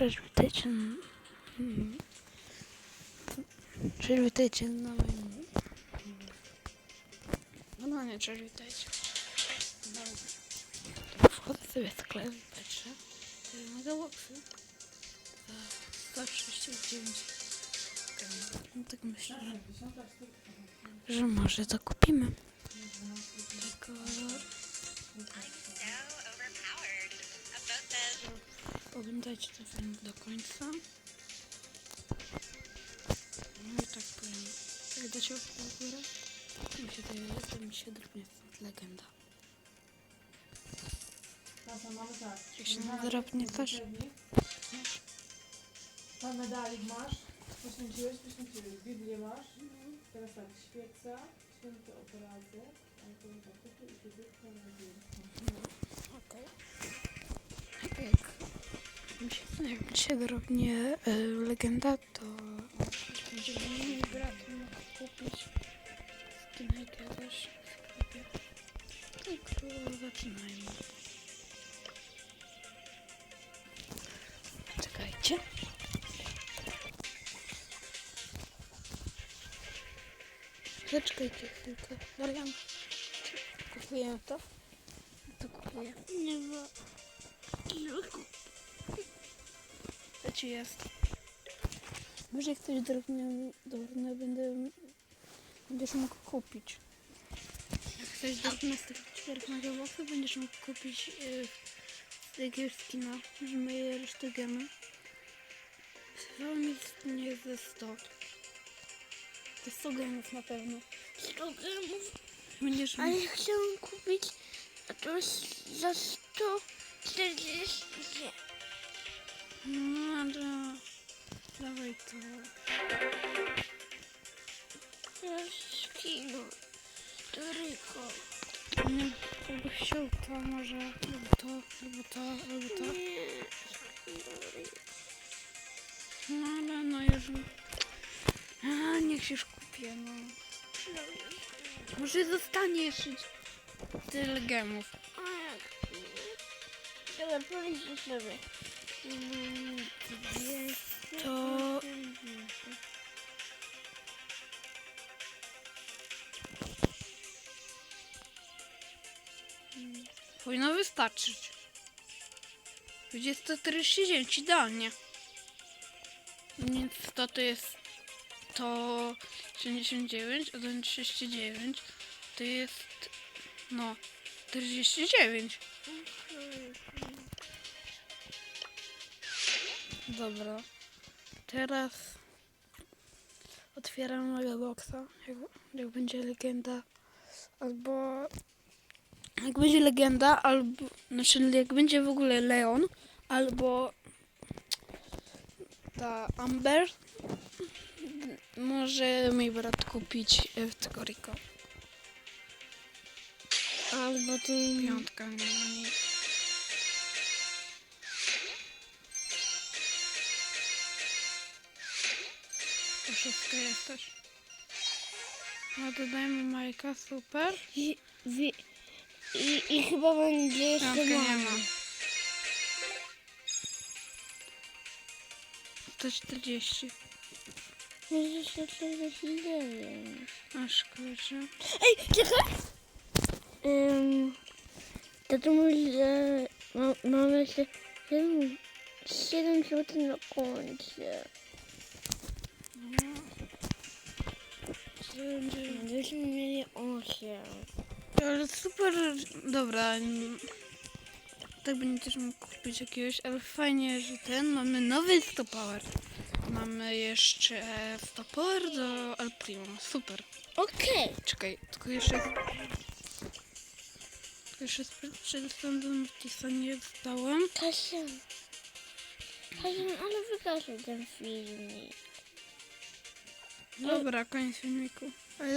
Cześć, Cześć, witajcie na moim... No, no nie, cześć, witajcie. Wchodzę sobie w sklep i patrzę. Megaboxy za 139 No tak myślę, że, że może to kupimy. Tylko Oglądajcie ten film do końca. No i tak powiem. Jak dacie łapkę w górę, to mi się daje, to mi się drobnie legenda. Tata, mamy tak. Jak się drobnie też. Pan medalik masz, poświęciłeś, poświęciłeś. Biblię masz. Teraz tak, świeca, święty obrazek, alkohol i fizyka na wielką. Okej. Mi się, mi się drobnie e, legenda, to będzie mój brat mógł kupić skina jakiegoś w sklepie. Tylko zaczynajmy. Czekajcie. Zaczekajcie chwilkę. Marian, czy kupujemy to? To kupuję. Nie ma. Co ci jest? Może jak ktoś drobny, drobny będę, będziesz mógł kupić. Jak ktoś drobny z tych czterech megawoltów, będziesz mógł kupić yy, jakiegoś skina, że my je resztę gemy. Sezon jest nie ze 100. To 100 gemów na pewno. 100 gramów, Będziesz mógł... ale chcę kupić a to za 140 No, dobra. Dawaj to. kilo. To ryko. Nie, jakby chciał to może, albo to, albo to, albo to. No ale no już... A, niech się już kupię, no. Może zostaniesz tyle gemów. A jak sobie. To-. Powinno wystarczyć. Będzie 149, idealnie. Więc to to jest 179, a ten 39 to jest no 49. Dobra. Teraz otwieram Megaboxa. Jak, jak będzie legenda. Albo jak będzie legenda, albo znaczy jak będzie w ogóle Leon, albo ta Amber, może mój brat kupić w tego Rico. Albo tu Piątka nie ma nic. To wszystko jest też. No dodajmy Majka, super. i, wi- i, i chyba będzie jeszcze Piątkę nie ma. 140. Może się 49. Aż kurczę. Ej, czekaj! Um, to może ma, mamy jeszcze 7, 7 zł na koncie. Będziemy mieli 8. Ale super, dobra. mm, Tak będziesz mógł kupić jakiegoś, ale fajnie, że ten, mamy nowy 100 power. Mamy jeszcze 100 power do El Primo, super. Okej. Czekaj, tylko jeszcze... Tylko jeszcze przedtem do Mortisa nie dostałem. Kasia. Kasia, ale wykażę ten filmik. Dobra, koniec filmiku. Ale